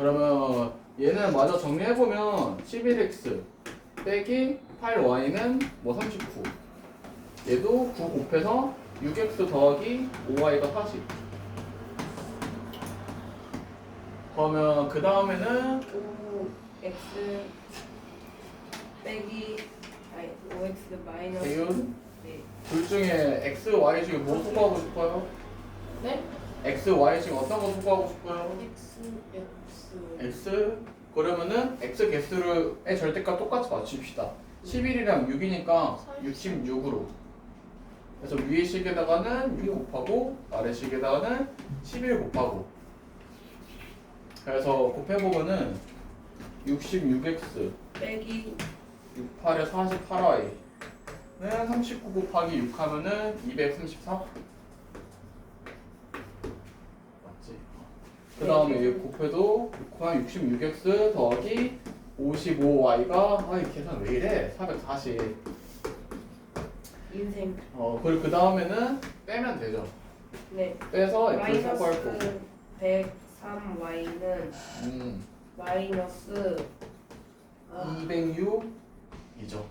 그러면 얘는 마저 정리해보면 11x 빼기 8y는 뭐 39. 얘도 9 곱해서 6x 더하기 5y가 40. 그러면 그 다음에는 5x 빼기 아니 5x 마이너스 대윤 네. 둘 중에 x, y 중에 뭐 소거하고 싶어요? 네? x, y 중에 어떤 거 소거하고 싶어요? x x 그러면은 x 개수를의 절대값 똑같이 맞춥시다. 11이랑 6이니까 66으로. 그래서 위의 식에다가는 6 곱하고 아래 식에다가는 11 곱하고. 그래서 곱해보면은 66x 빼기 68에 48y는 39 곱하기 6 하면은 234? 맞지? 그 다음에 얘 곱해도 6 곱하기 66x 더하기 55y가 아이 계산 왜 이래? 440 인생. 어 그리고 그 다음에는 빼면 되죠. 네. 빼서 소거할 거고. 마이너스 103y는 음, 마이너스 아, 206이죠.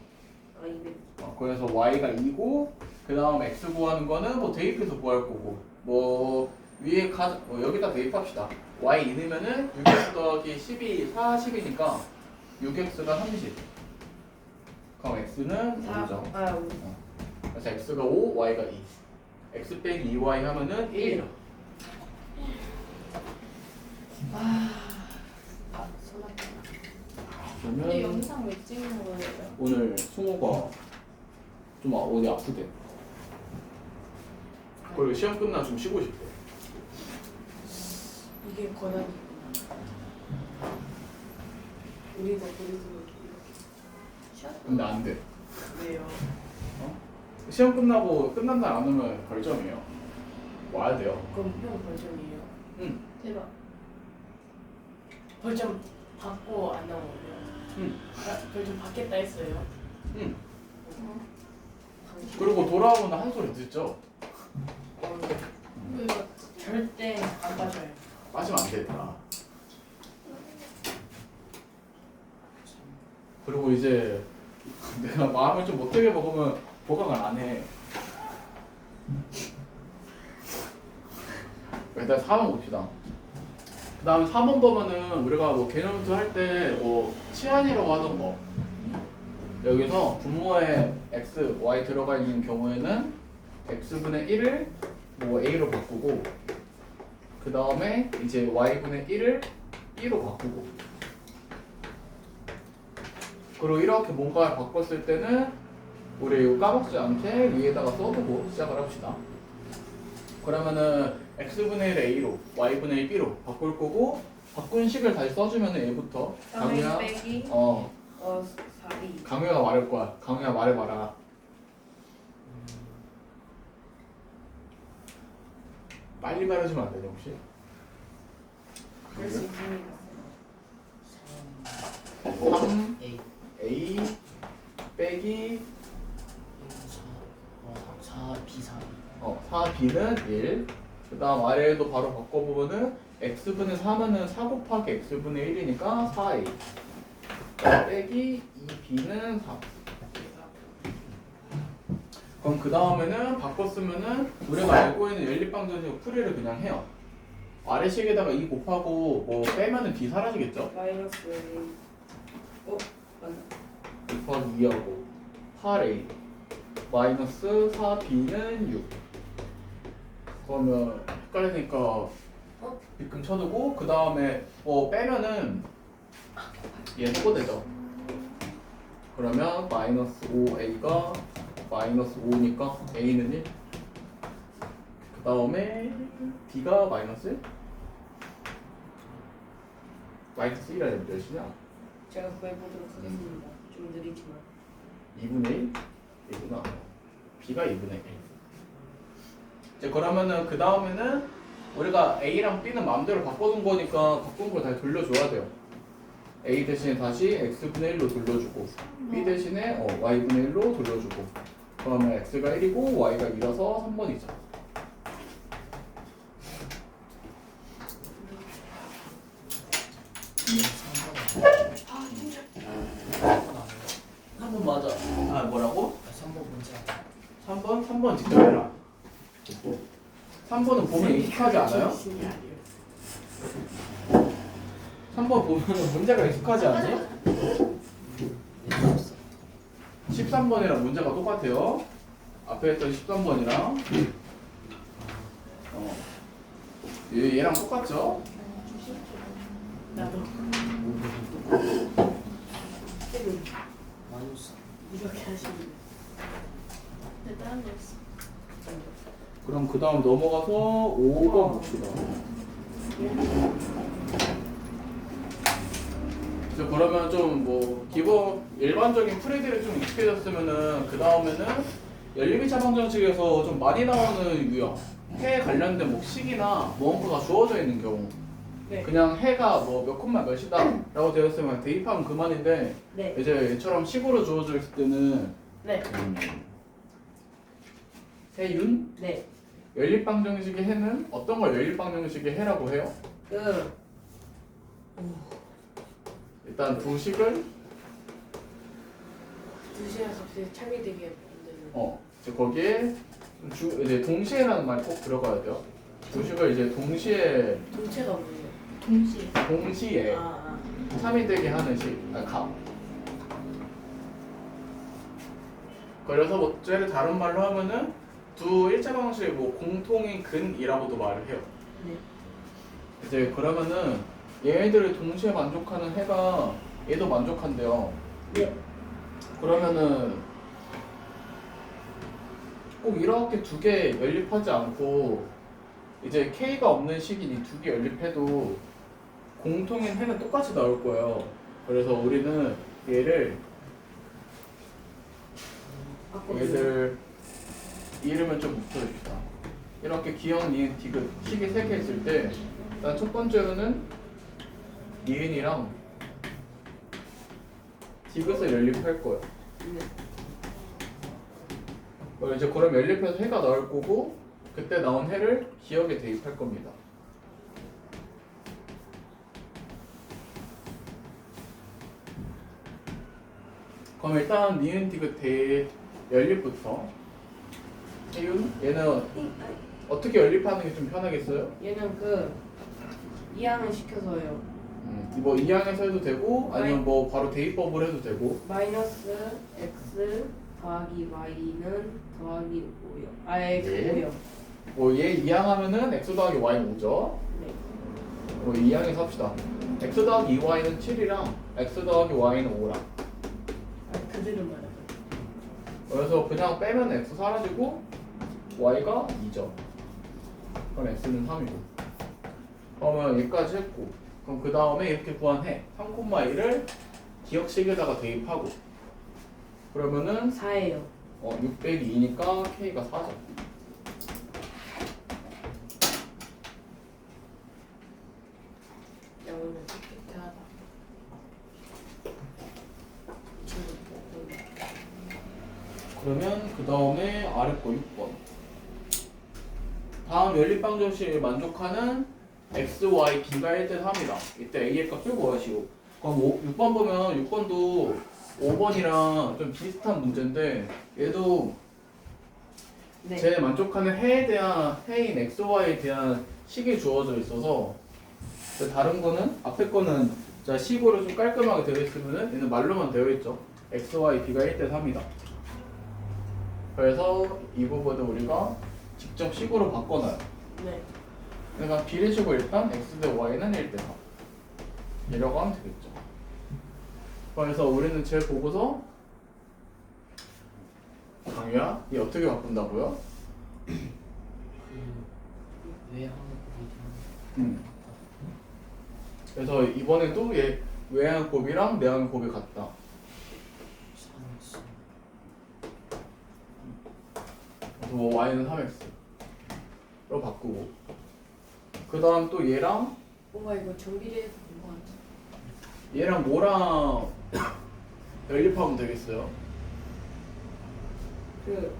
아 200. 어, 그래서 y가 2고 그 다음 x 구하는 거는 뭐 대입해서 구할 거고. 뭐 위에 가 어, 여기다 대입합시다. y 2넣으면은 6x 더하기 12 40이니까 6x가 30 그럼 x는 5죠 아, 오. 그래서 x가 5 y가 2 x 빼기 2y 하면은 1 아. 근데 그러면 영상 왜 찍는 거예요? 오늘 승호가 좀 아- 어디 아프대. 그리고 시험 끝나 좀 쉬고 싶대 이게 권한이구나. 이렇게 쉬었다. 근데 안 돼 왜요? 시험 끝나고 끝난 날 안 오면 벌점이에요. 와야 돼요. 그럼 형 벌점이에요? 응. 대박. 벌점 받고 안 나오면 응. 아, 벌점 받겠다 했어요. 응. 당신. 그리고 돌아오면 한 소리 듣죠. 어, 왜요? 절대 안 빠져요. 빠지면 안 되더라. 그리고 이제 내가 마음을 좀 못되게 먹으면 보강을 안 해. 일단 4번 봅시다. 그 다음에 4번 보면은 우리가 뭐 개념수 할 때 뭐 치안이라고 하던 거 여기서 분모에 x, y 들어가 있는 경우에는 x분의 1을 뭐 a로 바꾸고 그 다음에 이제 y분의 1을 b로 바꾸고. 그리고 이렇게 뭔가를 바꿨을 때는 우리 이거 까먹지 않게 위에다가 써두고 시작을 합시다. 그러면은 x분의 1을 a로 y분의 1 b로 바꿀 거고 바꾼 식을 다시 써주면 얘부터. 3의 강우야? 어. 어 4이. 강우야 말할 거야. 강우야 말해봐라 빨리 말해주면 안 되냐 혹시? 그럴 수 있습니다. 3 A A 빼기 4 B 3 어, 4b는 1. 그 다음 아래에도 바로 바꿔보면은 x분의 4면은 4 곱하기 x분의 1이니까 4a. 빼기 2b는 4. 그럼 그 다음에는 바꿨으면은 우리가 알고 있는 연립방정식 풀이를 그냥 해요. 아래식에다가 2 곱하고 뭐 빼면은 b 사라지겠죠? 마이너스 A. 어 맞나? 곱하기 2하고 8a 마이너스 4b는 6 그러면 헷갈리니까 어? 빗금 쳐두고 그 다음에 뭐 빼면은 얘 소거되죠 그러면 마이너스 5a가 마이너스 5니까 a는 1 그 다음에 b가 마이너스 1 마이너스 1 하려면 몇이냐 제가 구해보도록 하겠습니다. 좀 느리지만. 2분의 1이구나. b가 2분의 1. 이제 그러면은 그 다음에는 우리가 a랑 b는 마음대로 바꿔둔 거니까 바꾼 걸 다시 돌려줘야 돼요. a 대신에 다시 x분의 1로 돌려주고 b 대신에 어, y분의 1로 돌려주고 그러면 x가 1이고 y가 2라서 3번이죠. 한 번 맞아. 아 뭐라고? 3번 문제. 3번? 3번 직접 해라 3번은 보면 익숙하지 않아요? 3번 보면 문제가 익숙하지 않니? 13번이랑 문제가 똑같아요 앞에 했던 13번이랑 어. 얘, 얘랑 똑같죠? 나도 마이너스. 이렇게 하시면 돼. 네, 다른 거 있어. 그럼 그 다음 넘어가서 5번 봅시다 자, 그러면 좀 뭐 기본 일반적인 풀이들이 좀 익숙해졌으면은 그 다음에는 연립이차 방정식에서 좀 많이 나오는 유형 해 관련된 뭐 식이나 무언가가 주어져 있는 경우 네. 그냥 해가 뭐 몇 콤마 몇이다 라고 되어 있으면 대입하면 그만인데 네. 이제 얘처럼 식으로 주어져 있을 때는 네. 음, 해윤 네. 연립 방정식의 해는 어떤 걸 연립 방정식의 해라고 해요? 그 일단 두 식을 두 시간 값이 참이 되게 만드는. 어 이제 거기에 주 이제 동시에라는 말이 꼭 들어가야 돼요. 두 식을 이제 동시에 동체가 뭐예요? 동시에. 동시에 아, 아. 참이 되게 하는 식, 아, 값. 그래서 뭐 쟤를 다른 말로 하면은 두 일자 방식의 뭐 공통인 근이라고도 말을 해요. 네. 이제 그러면은 얘네들이 동시에 만족하는 해가 얘도 만족한대요. 네. 그러면은 꼭 이렇게 두 개 연립하지 않고 이제 K가 없는 식이 이두 개 연립해도 공통인 해는 똑같이 나올 거예요. 그래서 우리는 얘를. 얘들 이름을 좀 붙여줍시다. 이렇게 기억, 니은, 디귿 식이 세 개 있을 때 일단 첫 번째로는 니은이랑 디귿을 연립할 거예요. 네. 어, 이제 그럼 연립해서 해가 나올 거고 그때 나온 해를 기억에 대입할 겁니다. 그럼 일단 니은 디귿 대 연립부터 해윤 얘는 어떻게 연립하는 게 좀 편하겠어요? 얘는 그 이항을 시켜서요. 음, 뭐 이항해서 해도 되고 아니면 뭐 바로 대입법을 해도 되고 마이너스 x 더하기 y는 더하기 5요. 아 x 네. 5요. 뭐 얘 이항하면은 x 더하기 y는 5죠. 네. 뭐 이항해서 합시다. x 더하기 2y는 7이랑 x 더하기 y는 5랑 아, 그대로 말하면. 그래서 그냥 빼면 x 사라지고 y가 2죠. 그럼 x는 3이고. 그러면 여기까지 했고. 그럼 그 다음에 이렇게 구한해. 3,1을 기억식에다가 대입하고. 그러면은 4예요. 어, 602니까 k가 4죠. 영어는 깨끗하다. 그러면 그 다음에 아래 거 6번. 다음 연립방정식에 만족하는 x, y, b가 1대 3이다. 이때 a의 값을 구하시오. 그럼 5, 6번 보면 6번도 5번이랑 좀 비슷한 문제인데 얘도 네. 제 만족하는 해에 대한 해인 x, y에 대한 식이 주어져 있어서 근데 다른 거는 앞에 거는 자 식으로 좀 깔끔하게 되어 있으면은 얘는 말로만 되어 있죠. x, y, b가 1대 3이다. 그래서 이 부분은 우리가 직접 식으로 바꿔놔요. 네. 그러니까 b를 치고 일단 x 대 y는 1대 3 이라고 하면 되겠죠. 그래서 우리는 쟤 보고서 강유야, 이 어떻게 바꾼다고요? 음. 그래서 이번에도 얘 외항 곱이랑 내항 곱이 같다. 그래서 뭐 y는 3x로 바꾸고 그 다음 또 얘랑 오빠 이거 정비례해서 본거 같아. 얘랑 뭐랑 연립하면 되겠어요? 그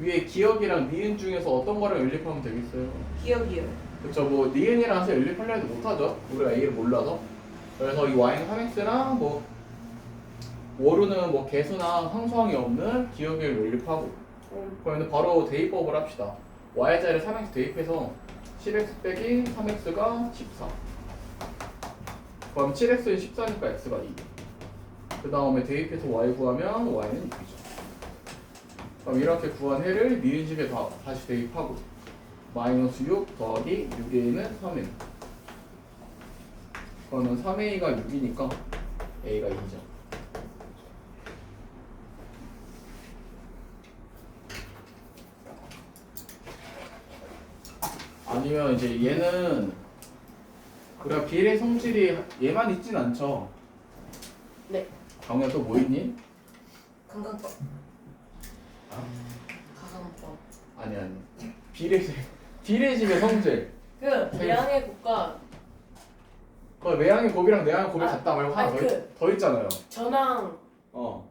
위에 기억이랑 니은 중에서 어떤 거랑 연립하면 되겠어요? 기억이요. 그쵸 뭐 니은이라서 연립하려 해도 못하죠 우리가 A를 몰라서 그래서 이 Y는 3X랑 뭐 워루는 뭐 개수나 항수항이 없는 기억을 연립하고 음, 그러면 바로 대입법을 합시다 Y자를 3X 대입해서 10X 빼기 3X가 14 그럼 7X는 14니까 X가 2. 그 다음에 대입해서 Y 구하면 Y는 6이죠. 그럼 이렇게 구한 해를 니은 식에 다, 다시 대입하고 마이너스 6 더하기 6A는 3A. 그러면 3A가 6이니까 A가 2죠. 아니면 이제 얘는 우리가 비례 성질이 얘만 있진 않죠. 네. 강우야 또 뭐 있니? 강강법. 아? 가강법. 아니 아니. 비례식 비례식의 성질. 그 내양의 국가 그 내양의 곱이랑 내양의 곱이 아, 같다 말고 하나 아니, 더, 그- 더 있잖아요. 전항 어.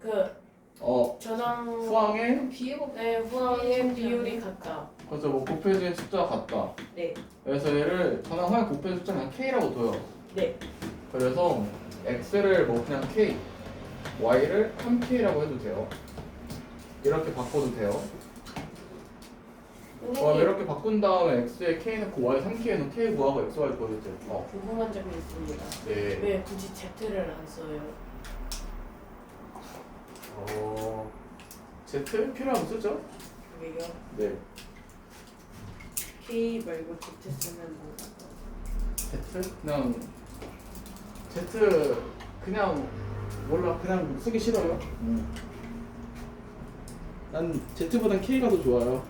그 어. 전항 수항의 비예고 네 후항의 비율이 같다. 그래서 뭐 곱해진 숫자가 같다. 네. 그래서 얘를 저는 항상 곱해진 숫자 그냥 k라고 둬요. 네. 그래서 x를 뭐 그냥 k, y를 3k라고 해도 돼요. 이렇게 바꿔도 돼요. 어, 선생님 이렇게 바꾼 다음에 x에 k 넣고 y 3k 넣고 k 구하고 x, y 구해도 돼요. 어. 궁금한 점이 있습니다. 네. 왜 굳이 Z를 안 써요? 어. z 필요하면 쓰죠? 그게요? 네. K 말고 Z 쓰면 뭐? Z 그냥 Z 그냥 몰라 그냥 쓰기 싫어요. 난 Z보단 K가 더 좋아요.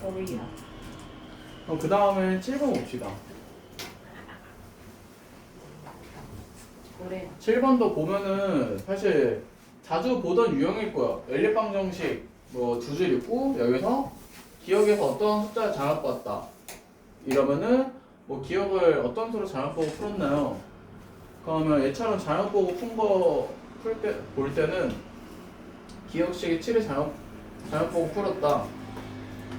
거리야. 그럼 그 다음에 7번 봅시다. 그래. 7번도 보면은 사실 자주 보던 유형일 거야. 연립방 정식 뭐두줄 있고 여기서 기억에서 어떤 숫자를 잘못 봤다. 이러면은 뭐 기억을 어떤 수로 잘못 보고 풀었나요? 그러면 얘처럼 잘못 보고 푼 거 풀 때 볼 때는 기억식이 7을 잘못 잘못 보고 풀었다.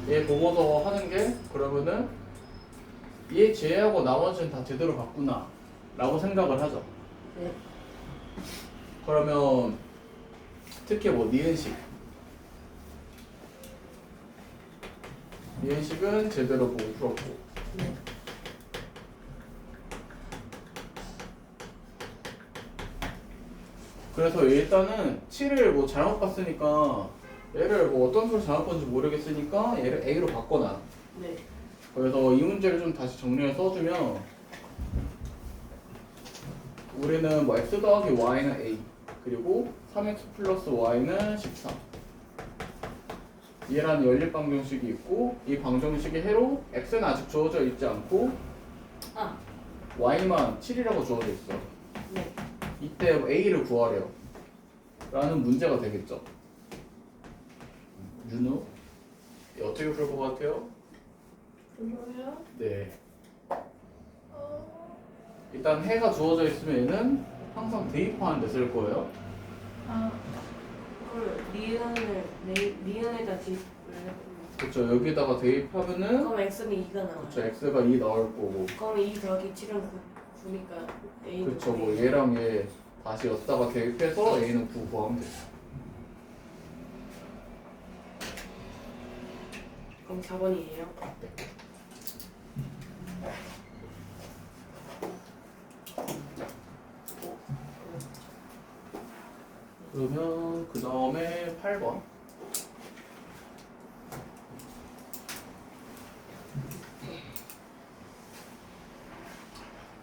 얘 보고서 하는 게 그러면은 얘 제외하고 나머지는 다 제대로 봤구나 라고 생각을 하죠. 네. 그러면 특히 뭐 니은식 니은식은 제대로 보고 풀었고 네. 그래서 일단은 7을 뭐 잘못 봤으니까 얘를 뭐 어떤 수로 잘못 봤는지 모르겠으니까 얘를 A로 바꿔놔 네. 그래서 이 문제를 좀 다시 정리해 써주면 우리는 뭐 x 더하기 y는 a 그리고 3x 플러스 y는 14 얘라는 연립 방정식이 있고 이 방정식의 해로 x는 아직 주어져 있지 않고 아. y만 7이라고 주어져 있어 네. 이때 a를 구하래요 라는 문제가 되겠죠 윤우 어떻게 풀 것 같아요? 그러면 네 어, 일단 해가 주어져 있으면 얘는 항상 대입하는 데 쓸 거예요. 아 네, 해보면 그렇죠. 여기다가 대입하면은 그럼 X는 2가 나와요. 그렇죠. x가 2 나올 거고. 그럼 2 더하기 7은 9, 9니까 A는 그렇죠. 뭐 9. 얘랑 얘 다시 였다가 대입해서 a는 9 구하면 돼. 그럼 4번이에요. 그러면 그 다음에 8번.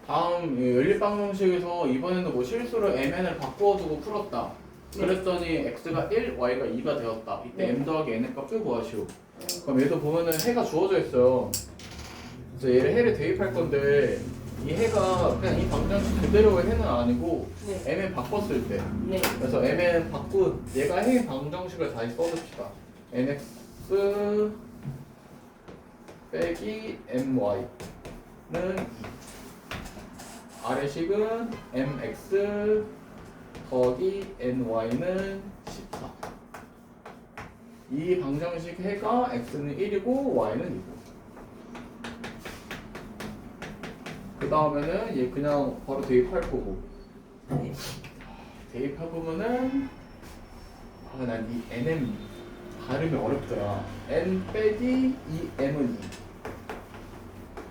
다음 이 연립방 정식에서 이번에는 뭐 실수로 mn을 바꿔두고 풀었다. 그랬더니 x가 1, y가 2가 되었다. 이때 네. m 더하기 n의 값을 구하시오. 그럼 얘도 보면은 해가 주어져 있어요. 그래서 얘를 해를 대입할 건데 이 해가 그냥 이 방정식 그대로의 해는 아니고 네. mn 바꿨을 때 네. 그래서 mn 바꾼 얘가 해 방정식을 다시 써줍시다. nx 빼기 my는 2 아래식은 mx 더하기 ny는 14이 방정식 해가 x는 1이고 y는 2고 그 다음에는 얘 그냥 바로 대입할 거고 네. 대입해보면은 아난이 nm 발음이 어렵더라 n 빼기 이 m은 2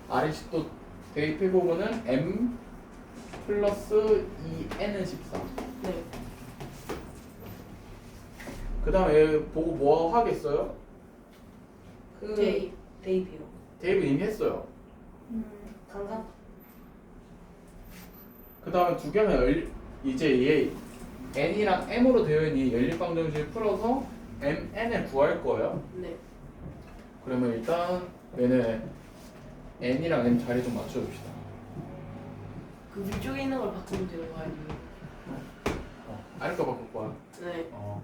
아래식 또 대입해 보면은 m 플러스 2n은 14 네. 그 다음에 얘 보고 뭐 하겠어요? 그 대입. 대입이요. 대입은 이미 했어요 음. 강사. 그 다음에 두 개는 열, 이제 얘 n이랑 m으로 되어 있는 이 연립방정식 풀어서 mn을 구할 거예요 네. 그러면 일단 얘는 n이랑 m 자리 좀 맞춰줍시다 그 위쪽에 있는 걸 바꾸면 돼요, 아니면? 어, 알거 바꿀 거야 네. 어.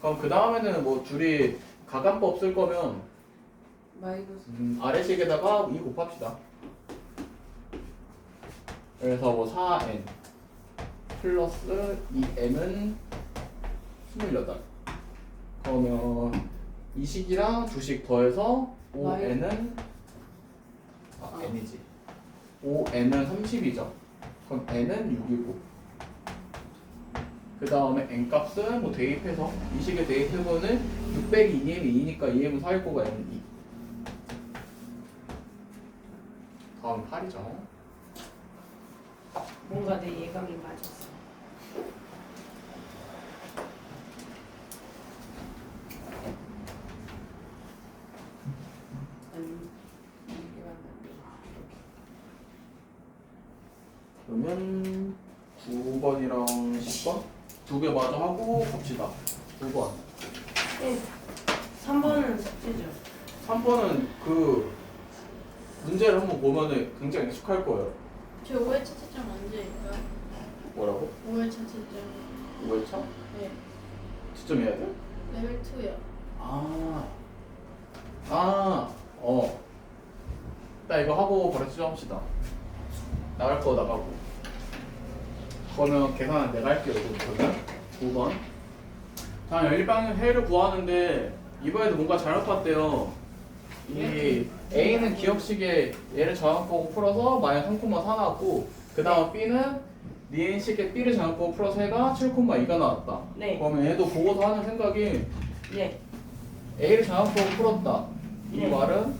그럼 그 다음에는 뭐 둘이 가간법 쓸 거면 마이너스. 음, 아래식에다가 2 곱합시다. 그래서 뭐 4n 플러스 2m은 28. 그러면 이 식이랑 두식 더해서 5n은 아 아. n이지. 5n은 30이죠. 그럼 n은 6이고. 그 다음에 n 값은 뭐 대입해서 이 식에 대입해보는 6 빼기 2m이 2니까 2m은 4일 거가 n은 2. 다음 8이죠. 뭔가 내 예감이 맞았어. 맞나? 그러면 9번이랑 10번 두 개 마저 하고 갑시다. 9번. 네. 3번은 숙제죠. 3번은 그 문제를 한번 보면은 굉장히 익숙할 거예요. 저 5회 차트점 언제인가요? 뭐라고? 5회 차트점. 5회차? 네. 지점해야 돼? 레벨 2요. 아. 아. 어. 나 이거 하고 바로 수정합시다. 나갈 거 나가고. 그러면 계산은 내가 할게요. 그러면 9번. 자, 연립방향 해를 구하는데 이번에도 뭔가 잘못 봤대요. 이 A는 기억식에 얘를 잘못 보고 풀어서 마이너스 3,4 나왔고 그 다음 B는 니은식에 B를 잘못 보고 풀어서 해가 7,2가 나왔다. 네. 그러면 얘도 보고서 하는 생각이 네. A를 잘못 보고 풀었다. 이 네. 말은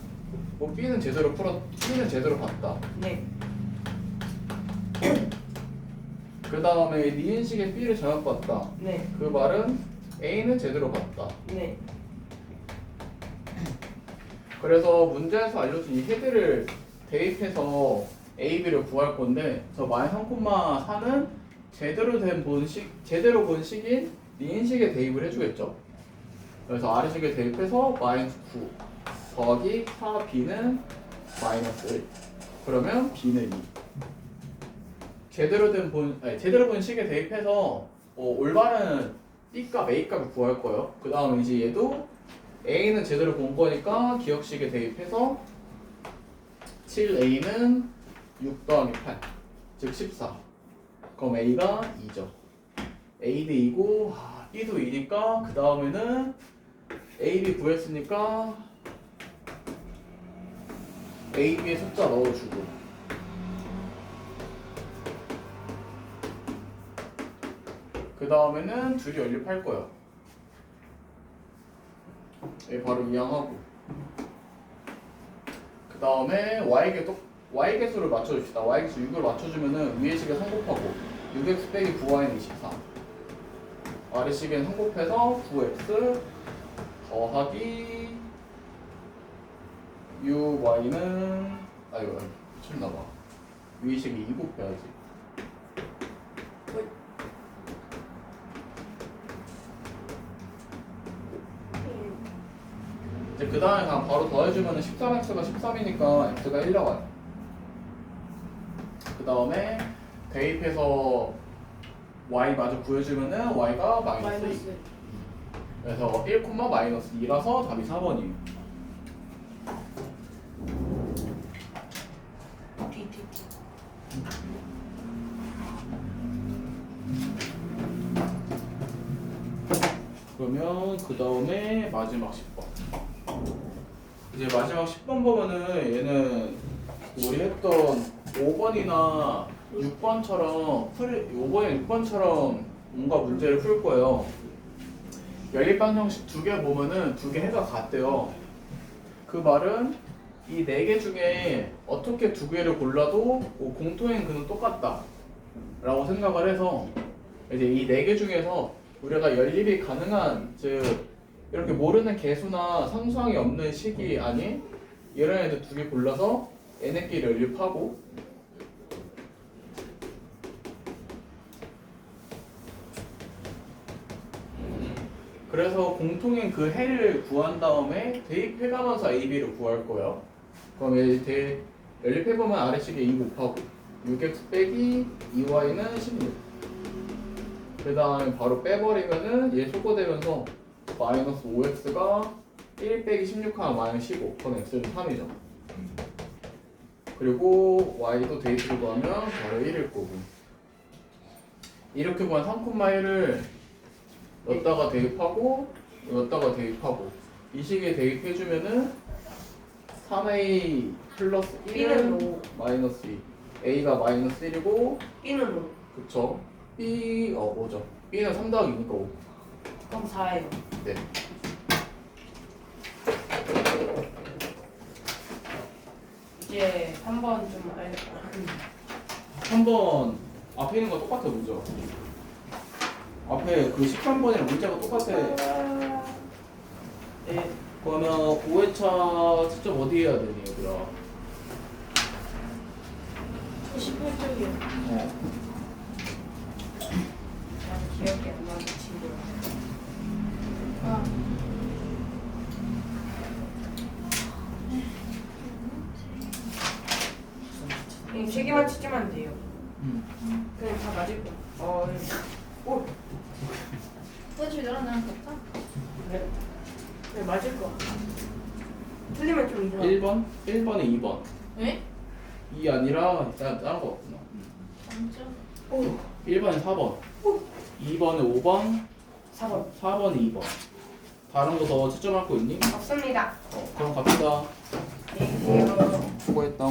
뭐 B는 제대로 풀었, B는 제대로 봤다. 네. 그 다음에 니은식에 B를 잘못 봤다. 네. 그 말은 A는 제대로 봤다. 네. 그래서 문제에서 알려준 이 헤드를 대입해서 A, B를 구할 건데 저 마이너스 3,4는 제대로 된 본식, 제대로 본 식인 니은식에 대입을 해주겠죠. 그래서 아래식에 대입해서 마이너스 9 더하기 4B는 마이너스 1 그러면 B는 2 제대로 된 본, 아니, 제대로 본 식에 대입해서 어, 올바른 B값, A값을 구할 거예요. 그 다음에 이제 얘도 A는 제대로 본 거니까 기억식에 대입해서 7A는 6 더하기 8, 즉 14. 그럼 A가 2죠. A도 2고 아, B도 2니까 그 다음에는 A, B 구했으니까 A, B의 숫자 넣어주고 그 다음에는 둘이 연립할 거예요. 얘 바로 이항하고. 그 다음에 y계 또 y 개수를 맞춰줍시다. y 개수 6을 맞춰주면은 위에 식에 3 곱하고 6x 빼기 9y는 24 아래 식엔 3 곱해서 9x 더하기 6y는 아이고 미쳤나봐. 위에 식이 2 곱해야지 그 다음에 그냥 바로 더해주면 13x가 13이니까 x가 1 나와요. 그 다음에 대입해서 y 마저 구해주면은 y가 마이너스 2. 마이너스. 그래서 1, 마이너스 2라서 답이 4번이에요. D, D, D. 그러면 그러면 그 다음에 마지막 10번. 이제 마지막 10번 보면은 얘는 우리 했던 5번이나 6번처럼 풀 5번이나 6번처럼 뭔가 문제를 풀 거예요. 연립방 형식 두 개 보면은 두 개 해가 같대요. 그 말은 이 네 개 중에 어떻게 두 개를 골라도 뭐 공통인 근은 똑같다. 라고 생각을 해서 이제 이 네 개 중에서 우리가 연립이 가능한 즉 이렇게 모르는 개수나 상수항이 없는 식이 아닌 이런 애들 두 개 골라서 얘네끼리 연립하고 그래서 공통인 그 해를 구한 다음에 대입해가면서 A, B를 구할 거예요. 그럼 얘 대, 연립해보면 아래식에 2 곱하고 6x 빼기 2y는 16. 그 다음에 바로 빼버리면은 얘 소거되면서 마이너스 5x가 1 빼기 16 하면 마이너스 15. 그럼 x는 3이죠. 그리고 y도 데이트를 구하면 바로 1일 거고. 이렇게 구한 3,1을 넣다가 대입하고 넣다가 대입하고 이 식에 대입해주면은 3a 플러스 B는 1은 5 마이너스 2 a가 마이너스 1이고 B는 5 그쵸 b 어 5죠 b는 3 더하기니까 5 그럼 4예요 네. 이제 3번 좀 알겠다 3번 앞에 있는 거 똑같아 문제 앞에 그 13번이랑 문제가 똑같아 네 그러면 5회차 채점 어디 해야 되니 얘들아 98쪽이요. 어. 나도 기억이 안 나는 친구야 아. 그냥 세 개만 치지만 돼요. 음. 그냥 다 맞을 거야 어 오, 어차피 너랑 나랑 같아? 그래 그래 맞을 거야 틀리면 좀 이상해 1번? 1번에 2번. 에? 2 아니라 다- 다른 거 없구나. 진짜? 오. 1번에 4번. 2번에 5번? 4번. 4번에 2번. 다른 거 더 채점할 거 있니? 없습니다. 어, 그럼 갑시다. 계세요 수고했다